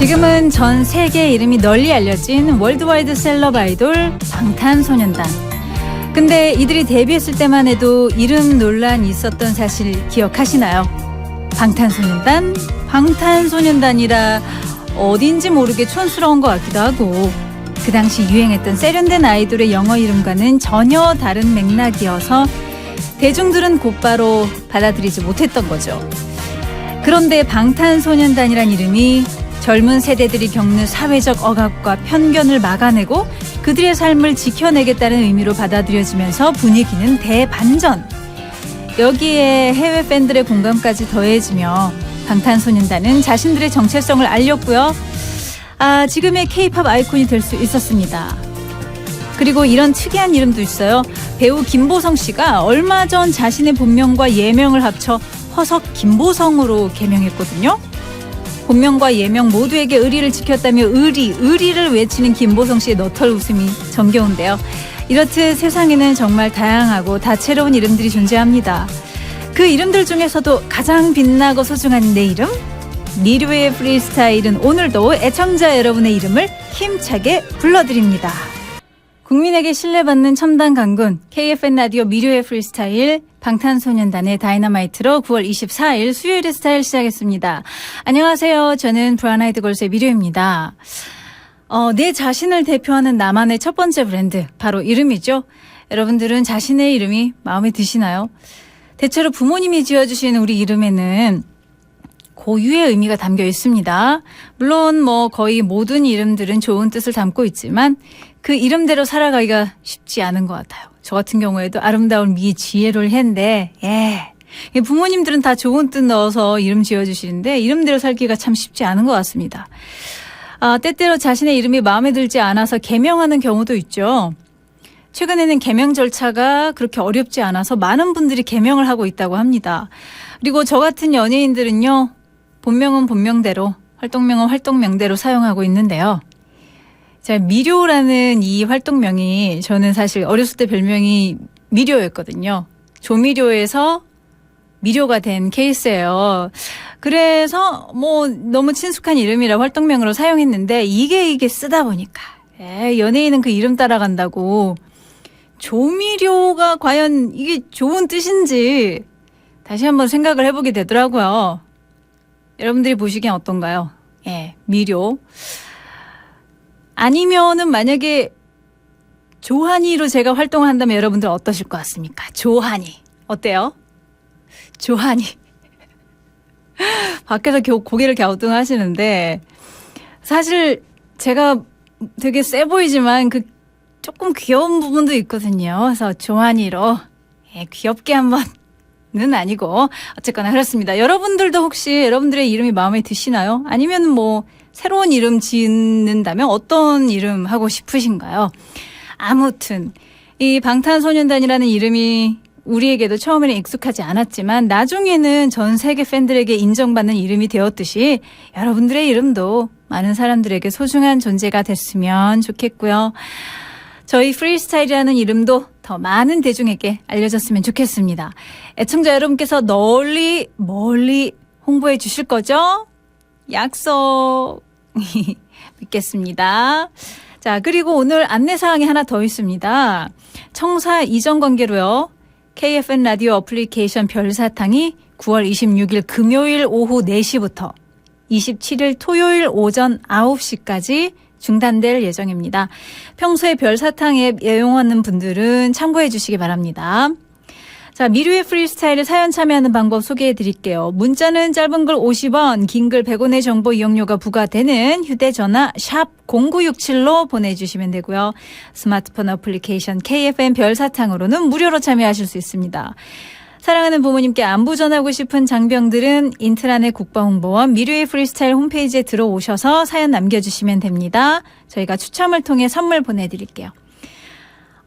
지금은 전 세계 이름이 널리 알려진 월드와이드 셀럽 아이돌 방탄소년단. 근데 이들이 데뷔했을 때만 해도 이름 논란이 있었던 사실 기억하시나요? 방탄소년단, 방탄소년단이라 어딘지 모르게 촌스러운 것 같기도 하고 그 당시 유행했던 세련된 아이돌의 영어 이름과는 전혀 다른 맥락이어서 대중들은 곧바로 받아들이지 못했던 거죠. 그런데 방탄소년단이란 이름이 젊은 세대들이 겪는 사회적 억압과 편견을 막아내고 그들의 삶을 지켜내겠다는 의미로 받아들여지면서 분위기는 대반전. 여기에 해외 팬들의 공감까지 더해지며 방탄소년단은 자신들의 정체성을 알렸고요. 아, 지금의 케이팝 아이콘이 될 수 있었습니다. 그리고 이런 특이한 이름도 있어요. 배우 김보성 씨가 얼마 전 자신의 본명과 예명을 합쳐 허석 김보성으로 개명했거든요. 본명과 예명 모두에게 의리를 지켰다며 의리, 의리를 외치는 김보성 씨의 너털 웃음이 정겨운데요. 이렇듯 세상에는 정말 다양하고 다채로운 이름들이 존재합니다. 그 이름들 중에서도 가장 빛나고 소중한 내 이름? 미료의 프리스타일은 오늘도 애청자 여러분의 이름을 힘차게 불러드립니다. 국민에게 신뢰받는 첨단 강군 KFN 라디오 미료의 프리스타일 방탄소년단의 다이너마이트로 9월 24일 수요일의 스타일 시작했습니다. 안녕하세요. 저는 브라나이드 걸스의 미료입니다. 어, 내 자신을 대표하는 나만의 첫 번째 브랜드 바로 이름이죠. 여러분들은 자신의 이름이 마음에 드시나요? 대체로 부모님이 지어주신 우리 이름에는 고유의 의미가 담겨 있습니다. 물론 뭐 거의 모든 이름들은 좋은 뜻을 담고 있지만 그 이름대로 살아가기가 쉽지 않은 것 같아요. 저 같은 경우에도 아름다운 미 지혜를 했는데 예. 부모님들은 다 좋은 뜻 넣어서 이름 지어주시는데 이름대로 살기가 참 쉽지 않은 것 같습니다. 아, 때때로 자신의 이름이 마음에 들지 않아서 개명하는 경우도 있죠. 최근에는 개명 절차가 그렇게 어렵지 않아서 많은 분들이 개명을 하고 있다고 합니다. 그리고 저 같은 연예인들은요, 본명은 본명대로, 활동명은 활동명대로 사용하고 있는데요. 자, 미료라는 이 활동명이 저는 사실 어렸을 때 별명이 미료였거든요. 조미료에서 미료가 된 케이스예요. 그래서 뭐 너무 친숙한 이름이라 활동명으로 사용했는데 이게 이게 쓰다 보니까 에 연예인은 그 이름 따라간다고 조미료가 과연 이게 좋은 뜻인지 다시 한번 생각을 해보게 되더라고요. 여러분들이 보시기엔 어떤가요? 예, 미료. 아니면은 만약에 조한이로 제가 활동을 한다면 여러분들 어떠실 것 같습니까? 조한이. 어때요? 조한이. 밖에서 겨, 고개를 갸우뚱 하시는데 사실 제가 되게 세 보이지만 그 조금 귀여운 부분도 있거든요. 그래서 조한이로 예, 귀엽게 한번 는 아니고 어쨌거나 그렇습니다. 여러분들도 혹시 여러분들의 이름이 마음에 드시나요? 아니면 뭐 새로운 이름 짓는다면 어떤 이름 하고 싶으신가요? 아무튼 이 방탄소년단이라는 이름이 우리에게도 처음에는 익숙하지 않았지만 나중에는 전 세계 팬들에게 인정받는 이름이 되었듯이 여러분들의 이름도 많은 사람들에게 소중한 존재가 됐으면 좋겠고요. 저희 프리스타일이라는 이름도 더 많은 대중에게 알려졌으면 좋겠습니다. 애청자 여러분께서 널리 멀리 홍보해 주실 거죠? 약속 믿겠습니다. 자, 그리고 오늘 안내사항이 하나 더 있습니다. 청사 이전 관계로요. KFN 라디오 어플리케이션 별사탕이 9월 26일 금요일 오후 4시부터 27일 토요일 오전 9시까지 중단될 예정입니다. 평소에 별사탕 앱 애용하는 분들은 참고해 주시기 바랍니다. 자, 미르의 프리스타일에 사연 참여하는 방법 소개해 드릴게요. 문자는 짧은 글 50원, 긴 글 100원의 정보 이용료가 부과되는 휴대전화 샵 0967로 보내주시면 되고요. 스마트폰 어플리케이션 KFM 별사탕으로는 무료로 참여하실 수 있습니다. 사랑하는 부모님께 안부 전하고 싶은 장병들은 인트라넷 국방홍보원 미르의 프리스타일 홈페이지에 들어오셔서 사연 남겨주시면 됩니다. 저희가 추첨을 통해 선물 보내드릴게요.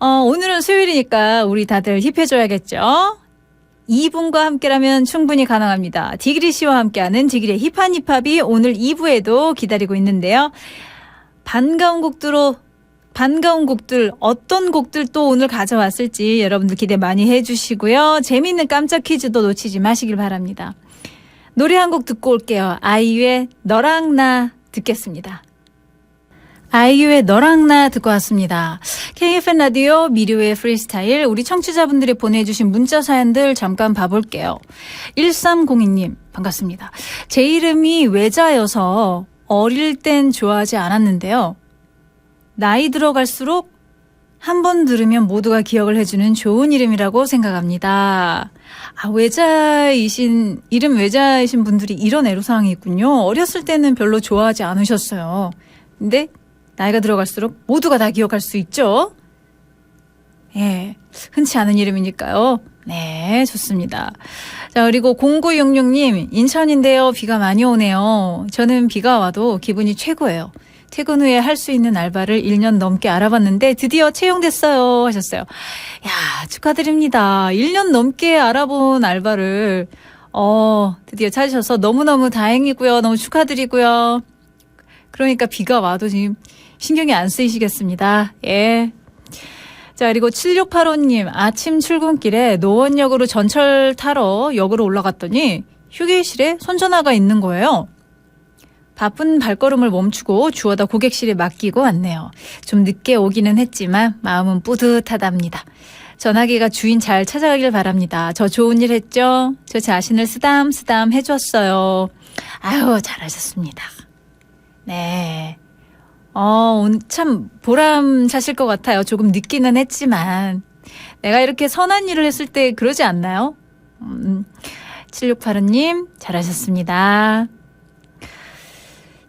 어, 오늘은 수요일이니까 우리 다들 힙해줘야겠죠? 2분과 함께라면 충분히 가능합니다. 디그리 씨와 함께하는 디그리의 힙한 힙합이 오늘 2부에도 기다리고 있는데요. 반가운 곡들로 반가운 곡들 어떤 곡들 또 오늘 가져왔을지 여러분들 기대 많이 해주시고요. 재미있는 깜짝 퀴즈도 놓치지 마시길 바랍니다. 노래 한 곡 듣고 올게요. 아이유의 너랑 나 듣겠습니다. 아이유의 너랑 나 듣고 왔습니다. KFN 라디오 미료의 프리스타일 우리 청취자분들이 보내주신 문자 사연들 잠깐 봐볼게요. 1302님 반갑습니다. 제 이름이 외자여서 어릴 땐 좋아하지 않았는데요. 나이 들어갈수록 한 번 들으면 모두가 기억을 해주는 좋은 이름이라고 생각합니다. 아, 외자이신, 이름 외자이신 분들이 이런 애로사항이 있군요. 어렸을 때는 별로 좋아하지 않으셨어요. 근데 나이가 들어갈수록 모두가 다 기억할 수 있죠? 예, 흔치 않은 이름이니까요. 네, 좋습니다. 자, 그리고 0966님, 인천인데요. 비가 많이 오네요. 저는 비가 와도 기분이 최고예요. 퇴근 후에 할 수 있는 알바를 1년 넘게 알아봤는데 드디어 채용됐어요. 하셨어요. 야, 축하드립니다. 1년 넘게 알아본 알바를, 어, 드디어 찾으셔서 너무너무 다행이고요. 너무 축하드리고요. 그러니까 비가 와도 지금 신경이 안 쓰이시겠습니다. 예. 자, 그리고 7685님, 아침 출근길에 노원역으로 전철 타러 역으로 올라갔더니 휴게실에 손전화가 있는 거예요. 바쁜 발걸음을 멈추고 주워다 고객실에 맡기고 왔네요. 좀 늦게 오기는 했지만 마음은 뿌듯하답니다. 전화기가 주인 잘 찾아가길 바랍니다. 저 좋은 일 했죠? 저 자신을 쓰담쓰담 해줬어요. 아유, 잘하셨습니다. 네. 어, 참 보람 차실 것 같아요. 조금 늦기는 했지만. 내가 이렇게 선한 일을 했을 때 그러지 않나요? 음, 7685님, 잘하셨습니다.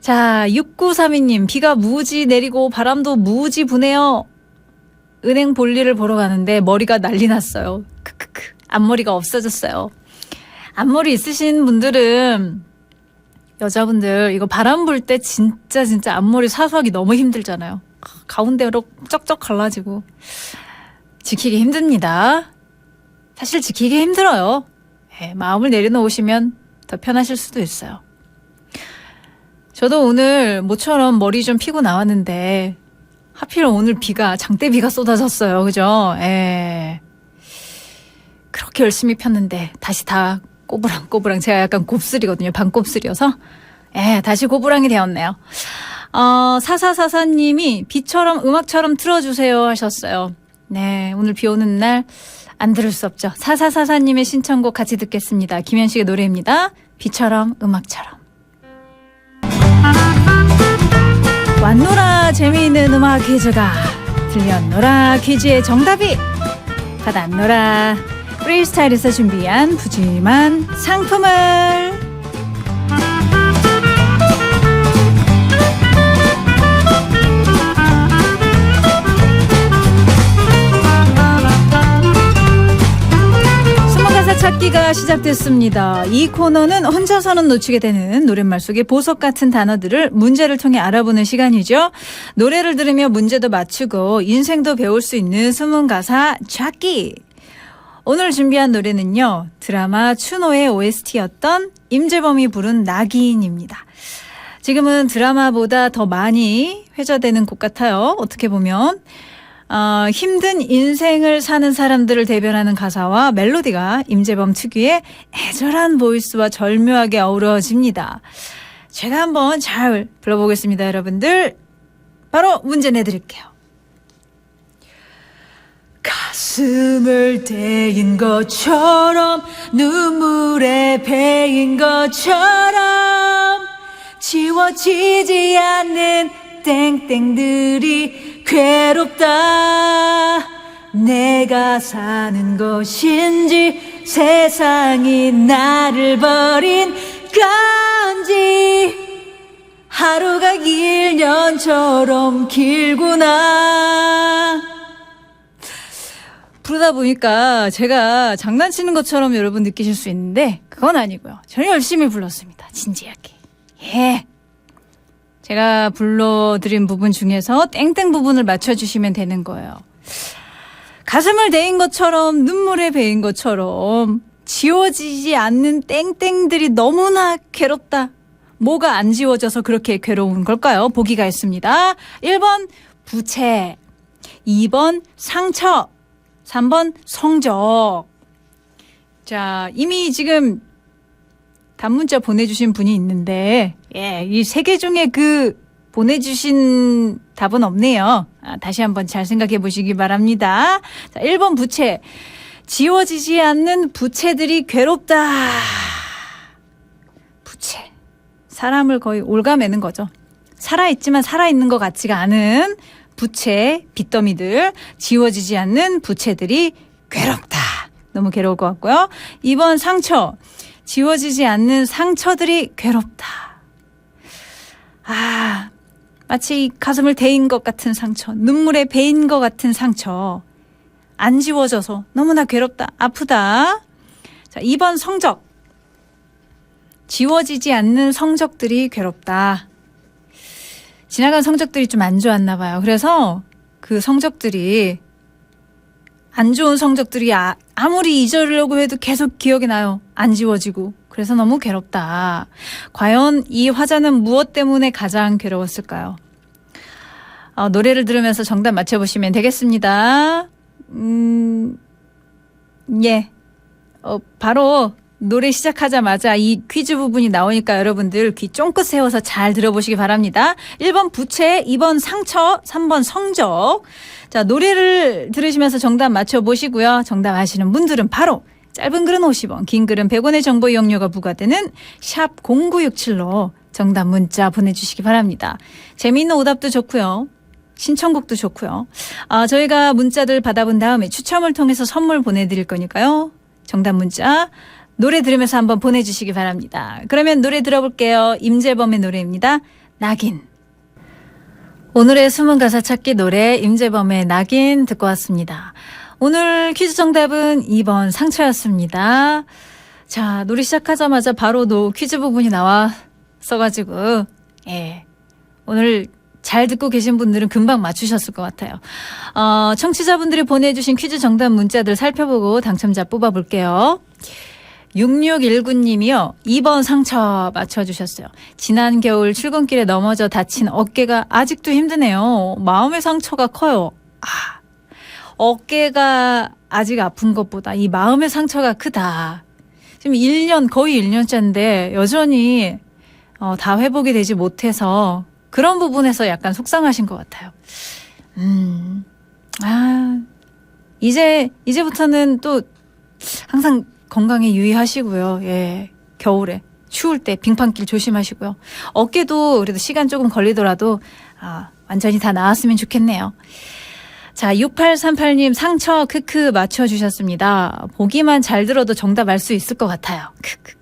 자, 6932님, 비가 무지 내리고 바람도 무지 부네요. 은행 볼일을 보러 가는데 머리가 난리 났어요. 크크크. 앞머리가 없어졌어요. 앞머리 있으신 분들은 여자분들 이거 바람 불 때 진짜 진짜 앞머리 사수하기 너무 힘들잖아요. 가운데로 쩍쩍 갈라지고 지키기 힘듭니다. 사실 지키기 힘들어요. 예, 마음을 내려놓으시면 더 편하실 수도 있어요. 저도 오늘 모처럼 머리 좀 피고 나왔는데 하필 오늘 비가 장대비가 쏟아졌어요. 그죠? 예. 그렇게 열심히 폈는데 다시 다 꼬부랑 꼬부랑 제가 약간 곱슬이거든요. 반곱슬이어서 예, 다시 고부랑이 되었네요. 어, 사사사사님이 비처럼 음악처럼 틀어주세요 하셨어요. 네, 오늘 비 오는 날 안 들을 수 없죠. 사사사사님의 신청곡 같이 듣겠습니다. 김현식의 노래입니다. 비처럼 음악처럼. 왔노라 재미있는 음악 퀴즈가 들렸노라 퀴즈의 정답이 받았노라 프리스타일에서 준비한 푸짐한 상품을 찾기가 시작됐습니다. 이 코너는 혼자서는 놓치게 되는 노랫말 속의 보석 같은 단어들을 문제를 통해 알아보는 시간이죠. 노래를 들으며 문제도 맞추고 인생도 배울 수 있는 숨은 가사 찾기. 오늘 준비한 노래는요. 드라마 추노의 OST였던 임재범이 부른 낙인입니다. 지금은 드라마보다 더 많이 회자되는 곡 같아요. 어떻게 보면. 어, 힘든 인생을 사는 사람들을 대변하는 가사와 멜로디가 임재범 특유의 애절한 보이스와 절묘하게 어우러집니다. 제가 한번 잘 불러보겠습니다, 여러분들. 바로 문제 내드릴게요. 가슴을 대인 것처럼 눈물에 베인 것처럼 지워지지 않는 땡땡들이 괴롭다. 내가 사는 것인지 세상이 나를 버린 건지. 하루가 1년처럼 길구나 부르다 보니까 제가 장난치는 것처럼 여러분 느끼실 수 있는데 그건 아니고요. 저는 열심히 불렀습니다. 진지하게. 예. 제가 불러드린 부분 중에서 땡땡 부분을 맞춰주시면 되는 거예요. 가슴을 대인 것처럼 눈물에 베인 것처럼 지워지지 않는 땡땡들이 너무나 괴롭다. 뭐가 안 지워져서 그렇게 괴로운 걸까요? 보기가 있습니다. 1번 부채, 2번 상처, 3번 성적. 자, 이미 지금 단문자 보내주신 분이 있는데, 예, 이 세 개 중에 그 보내주신 답은 없네요. 아, 다시 한번 잘 생각해 보시기 바랍니다. 자, 1번 부채. 지워지지 않는 부채들이 괴롭다. 부채. 사람을 거의 올가매는 거죠. 살아있지만 살아있는 것 같지가 않은 부채, 빚더미들, 지워지지 않는 부채들이 괴롭다. 너무 괴로울 것 같고요. 2번 상처. 지워지지 않는 상처들이 괴롭다. 아, 마치 가슴을 데인 것 같은 상처, 눈물에 베인 것 같은 상처. 안 지워져서 너무나 괴롭다, 아프다. 자, 2번 성적. 지워지지 않는 성적들이 괴롭다. 지나간 성적들이 좀 안 좋았나 봐요. 그래서 그 성적들이 안 좋은 성적들이 아, 아무리 잊으려고 해도 계속 기억이 나요. 안 지워지고. 그래서 너무 괴롭다. 과연 이 화자는 무엇 때문에 가장 괴로웠을까요? 어, 노래를 들으면서 정답 맞춰보시면 되겠습니다. 음, 예. 어, 바로 노래 시작하자마자 이 퀴즈 부분이 나오니까 여러분들 귀 쫑긋 세워서 잘 들어보시기 바랍니다. 1번 부채, 2번 상처, 3번 성적. 자, 노래를 들으시면서 정답 맞춰보시고요. 정답 아시는 분들은 바로 짧은 글은 50원, 긴 글은 100원의 정보 이용료가 부과되는 샵 0967로 정답 문자 보내주시기 바랍니다. 재미있는 오답도 좋고요. 신청곡도 좋고요. 아, 저희가 문자들 받아본 다음에 추첨을 통해서 선물 보내드릴 거니까요. 정답 문자 노래 들으면서 한번 보내주시기 바랍니다. 그러면 노래 들어볼게요. 임재범의 노래입니다. 낙인. 오늘의 숨은 가사 찾기 노래 임재범의 낙인 듣고 왔습니다. 오늘 퀴즈 정답은 2번 상처였습니다. 자, 노래 시작하자마자 바로 노 퀴즈 부분이 나왔어가지고, 예. 오늘 잘 듣고 계신 분들은 금방 맞추셨을 것 같아요. 어, 청취자분들이 보내주신 퀴즈 정답 문자들 살펴보고 당첨자 뽑아볼게요. 6619님이요. 2번 상처 맞춰주셨어요. 지난 겨울 출근길에 넘어져 다친 어깨가 아직도 힘드네요. 마음의 상처가 커요. 아, 어깨가 아직 아픈 것보다 이 마음의 상처가 크다. 지금 1년, 거의 1년째인데 여전히 어, 다 회복이 되지 못해서 그런 부분에서 약간 속상하신 것 같아요. 음, 아, 이제, 이제부터는 또 항상 건강에 유의하시고요. 예. 겨울에 추울 때 빙판길 조심하시고요. 어깨도 그래도 시간 조금 걸리더라도 아, 완전히 다 나았으면 좋겠네요. 자, 6838님 상처 크크 맞춰 주셨습니다. 보기만 잘 들어도 정답 알 수 있을 것 같아요. 크크.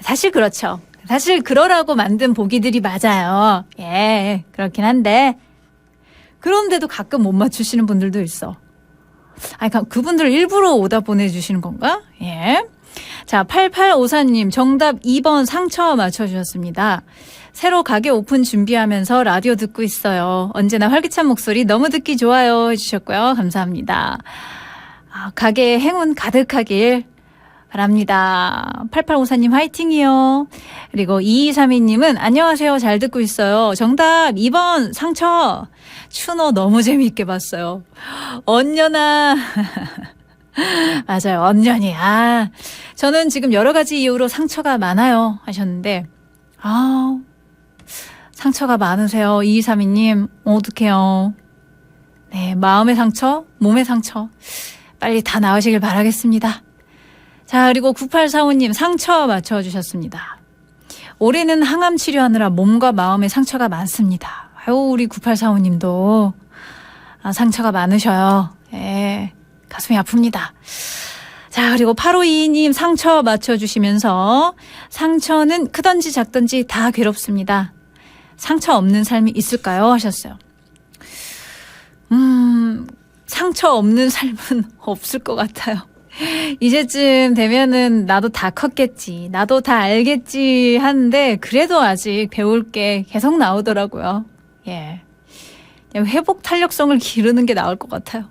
사실 그렇죠. 사실 그러라고 만든 보기들이 맞아요. 예, 그렇긴 한데 그런데도 가끔 못 맞추시는 분들도 있어. 그- 그분들 일부러 오다 보내주시는 건가? 예. 자, 8854님, 정답 2번 상처 맞춰주셨습니다. 새로 가게 오픈 준비하면서 라디오 듣고 있어요. 언제나 활기찬 목소리 너무 듣기 좋아요. 해주셨고요. 감사합니다. 아, 가게에 행운 가득하길 바랍니다. 8854님 화이팅이요. 그리고 2232님은 안녕하세요. 잘 듣고 있어요. 정답 2번 상처. 추노 너무 재미있게 봤어요. 언녀나. 맞아요. 언년이. 아, 저는 지금 여러 가지 이유로 상처가 많아요. 하셨는데, 아, 상처가 많으세요. 2232님, 어떡해요. 네, 마음의 상처, 몸의 상처. 빨리 다 나으시길 바라겠습니다. 자, 그리고 9845님, 상처 맞춰주셨습니다. 올해는 항암 치료하느라 몸과 마음의 상처가 많습니다. 아유, 우리 9845님도 아, 상처가 많으셔요. 예, 가슴이 아픕니다. 자, 그리고 8522님 상처 맞춰주시면서 상처는 크던지 작던지 다 괴롭습니다. 상처 없는 삶이 있을까요? 하셨어요. 음, 상처 없는 삶은 없을 것 같아요. 이제쯤 되면은 나도 다 컸겠지. 나도 다 알겠지 하는데 그래도 아직 배울 게 계속 나오더라고요. 예. 그냥 회복 탄력성을 기르는 게 나을 것 같아요.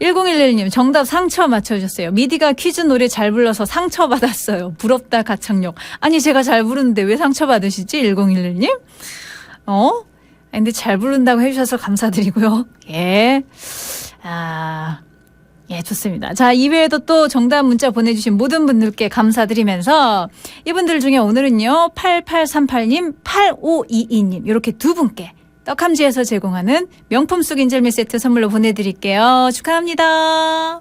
1011님 정답 상처 맞춰주셨어요. 미디가 퀴즈 노래 잘 불러서 상처 받았어요. 부럽다 가창력. 아니 제가 잘 부르는데 왜 상처 받으시지? 1011님? 어? 근데 잘 부른다고 해주셔서 감사드리고요. 예. 아 예, 좋습니다. 자, 이외에도 또 정답 문자 보내주신 모든 분들께 감사드리면서 이분들 중에 오늘은요, 8838님, 8522님, 이렇게 두 분께 떡함지에서 제공하는 명품 속 인절미 세트 선물로 보내드릴게요. 축하합니다.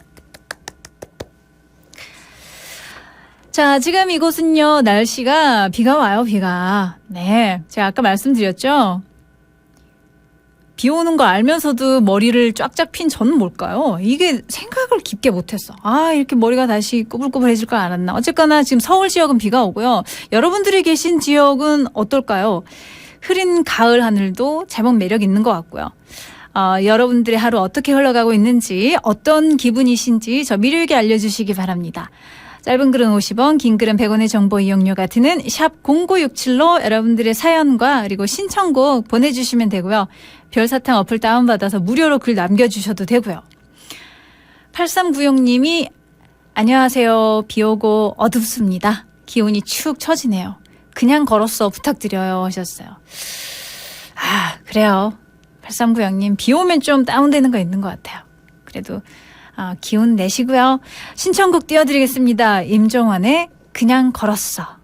자, 지금 이곳은요, 날씨가 비가 와요, 비가. 네. 제가 아까 말씀드렸죠? 비 오는 거 알면서도 머리를 쫙쫙 핀 저는 뭘까요? 이게 생각을 깊게 못했어. 아, 이렇게 머리가 다시 꾸불꾸불해질 걸 알았나. 어쨌거나 지금 서울 지역은 비가 오고요. 여러분들이 계신 지역은 어떨까요? 흐린 가을 하늘도 제법 매력 있는 것 같고요. 어, 여러분들의 하루 어떻게 흘러가고 있는지, 어떤 기분이신지 저 미리에게 알려주시기 바랍니다. 짧은 글은 50원, 긴 글은 100원의 정보 이용료가 드는 샵 0967로 여러분들의 사연과 그리고 신청곡 보내주시면 되고요. 별사탕 어플 다운받아서 무료로 글 남겨주셔도 되고요. 8396님이 안녕하세요. 비 오고 어둡습니다. 기온이 축 처지네요. 그냥 걸었어 부탁드려요 하셨어요. 아 그래요. 8396님 비 오면 좀 다운되는 거 있는 것 같아요. 그래도 아, 기운 내시고요. 신청곡 띄워드리겠습니다. 임종환의 그냥 걸었어.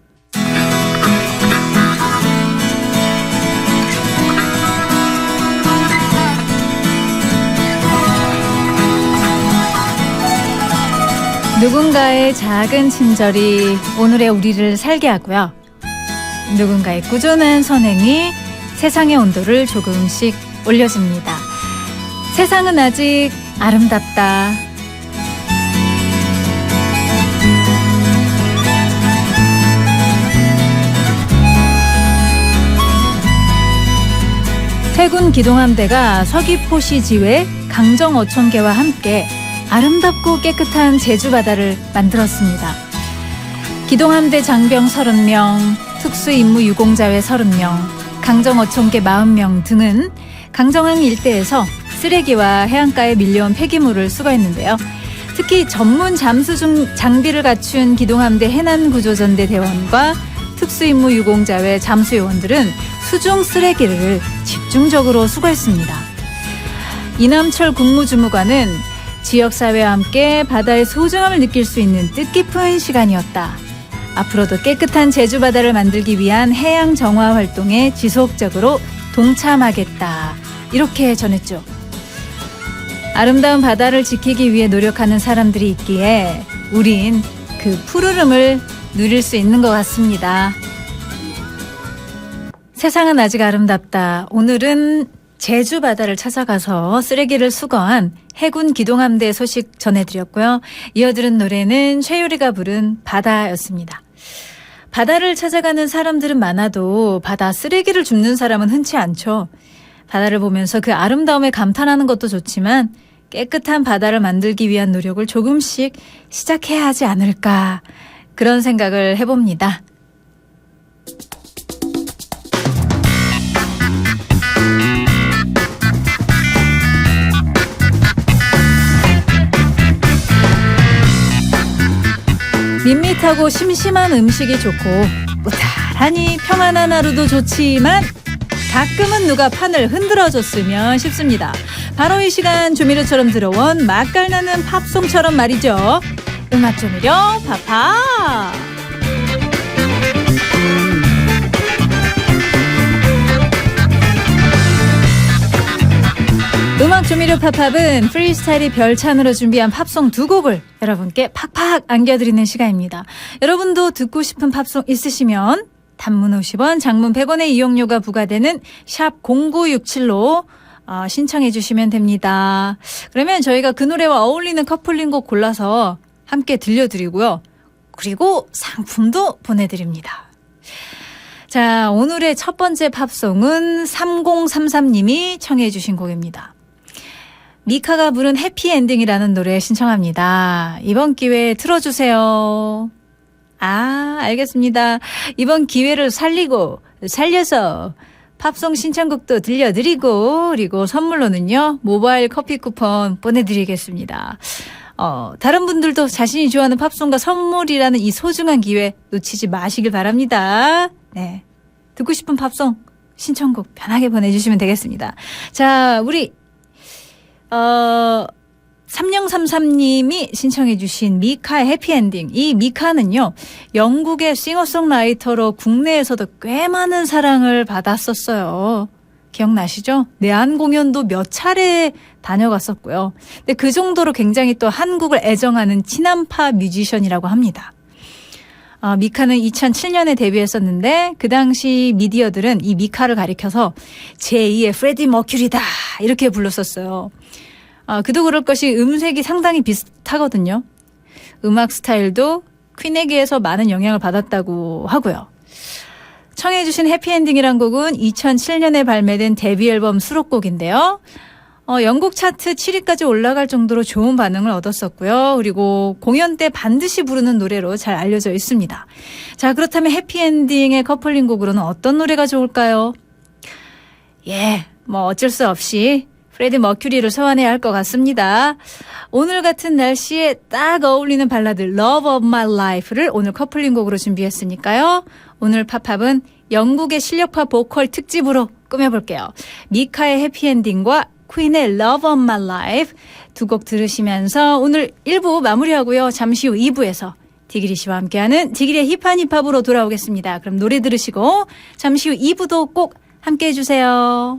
누군가의 작은 친절이 오늘의 우리를 살게 하고요. 누군가의 꾸준한 선행이 세상의 온도를 조금씩 올려줍니다. 세상은 아직 아름답다. 해군 기동함대가 서귀포시 지회 강정 어촌계와 함께 아름답고 깨끗한 제주 바다를 만들었습니다. 기동함대 장병 30명, 특수임무 유공자회 30명, 강정 어촌계 40명 등은 강정항 일대에서 쓰레기와 해안가에 밀려온 폐기물을 수거했는데요. 특히 전문 잠수 중 장비를 갖춘 기동함대 해난구조전대 대원과 특수임무 유공자회 잠수요원들은 수중 쓰레기를 집중적으로 수거했습니다. 이남철 국무주무관은 지역사회와 함께 바다의 소중함을 느낄 수 있는 뜻깊은 시간이었다. 앞으로도 깨끗한 제주 바다를 만들기 위한 해양 정화 활동에 지속적으로 동참하겠다. 이렇게 전했죠. 아름다운 바다를 지키기 위해 노력하는 사람들이 있기에 우린 그 푸르름을 누릴 수 있는 것 같습니다. 세상은 아직 아름답다. 오늘은 제주 바다를 찾아가서 쓰레기를 수거한 해군 기동함대 소식 전해드렸고요. 이어들은 노래는 최유리가 부른 바다였습니다. 바다를 찾아가는 사람들은 많아도 바다 쓰레기를 줍는 사람은 흔치 않죠. 바다를 보면서 그 아름다움에 감탄하는 것도 좋지만 깨끗한 바다를 만들기 위한 노력을 조금씩 시작해야 하지 않을까 그런 생각을 해봅니다. 밋밋하고 심심한 음식이 좋고 무탈하니 평안한 하루도 좋지만 가끔은 누가 판을 흔들어줬으면 싶습니다. 바로 이 시간 조미료처럼 들어온 맛깔나는 팝송처럼 말이죠. 음악 조미료 파파. 음악 조미료 팝팝은 프리스타일이 별찬으로 준비한 팝송 두 곡을 여러분께 팍팍 안겨드리는 시간입니다. 여러분도 듣고 싶은 팝송 있으시면 단문 50원, 장문 100원의 이용료가 부과되는 샵 0967로 어, 신청해 주시면 됩니다. 그러면 저희가 그 노래와 어울리는 커플링곡 골라서 함께 들려드리고요. 그리고 상품도 보내드립니다. 자, 오늘의 첫 번째 팝송은 3033님이 청해 주신 곡입니다. 미카가 부른 해피엔딩이라는 노래 신청합니다. 이번 기회에 틀어주세요. 아, 알겠습니다. 이번 기회를 살리고, 살려서 팝송 신청곡도 들려드리고, 그리고 선물로는요, 모바일 커피 쿠폰 보내드리겠습니다. 어, 다른 분들도 자신이 좋아하는 팝송과 선물이라는 이 소중한 기회 놓치지 마시길 바랍니다. 네. 듣고 싶은 팝송 신청곡 편하게 보내주시면 되겠습니다. 자, 우리, 어, 3033님이 신청해주신 미카의 해피엔딩. 이 미카는요, 영국의 싱어송라이터로 국내에서도 꽤 많은 사랑을 받았었어요. 기억나시죠? 내한 공연도 몇 차례 다녀갔었고요. 근데 그 정도로 굉장히 또 한국을 애정하는 친한파 뮤지션이라고 합니다. 아, 미카는 2007년에 데뷔했었는데 그 당시 미디어들은 이 미카를 가리켜서 제2의 프레디 머큐리다 이렇게 불렀었어요. 아, 그도 그럴 것이 음색이 상당히 비슷하거든요. 음악 스타일도 퀸에게서 많은 영향을 받았다고 하고요. 청해주신 해피엔딩이란 곡은 2007년에 발매된 데뷔 앨범 수록곡인데요. 어, 영국 차트 7위까지 올라갈 정도로 좋은 반응을 얻었었고요. 그리고 공연 때 반드시 부르는 노래로 잘 알려져 있습니다. 자, 그렇다면 해피엔딩의 커플링 곡으로는 어떤 노래가 좋을까요? 예, 뭐 어쩔 수 없이 프레디 머큐리를 소환해야 할 것 같습니다. 오늘 같은 날씨에 딱 어울리는 발라드 Love of My Life를 오늘 커플링 곡으로 준비했으니까요. 오늘 팝팝은 영국의 실력파 보컬 특집으로 꾸며볼게요. 미카의 해피엔딩과 퀸의 Love of My Life 두 곡 들으시면서 오늘 1부 마무리하고요. 잠시 후 2부에서 디기리 씨와 함께하는 디기리의 힙한 힙합으로 돌아오겠습니다. 그럼 노래 들으시고 잠시 후 2부도 꼭 함께 해주세요.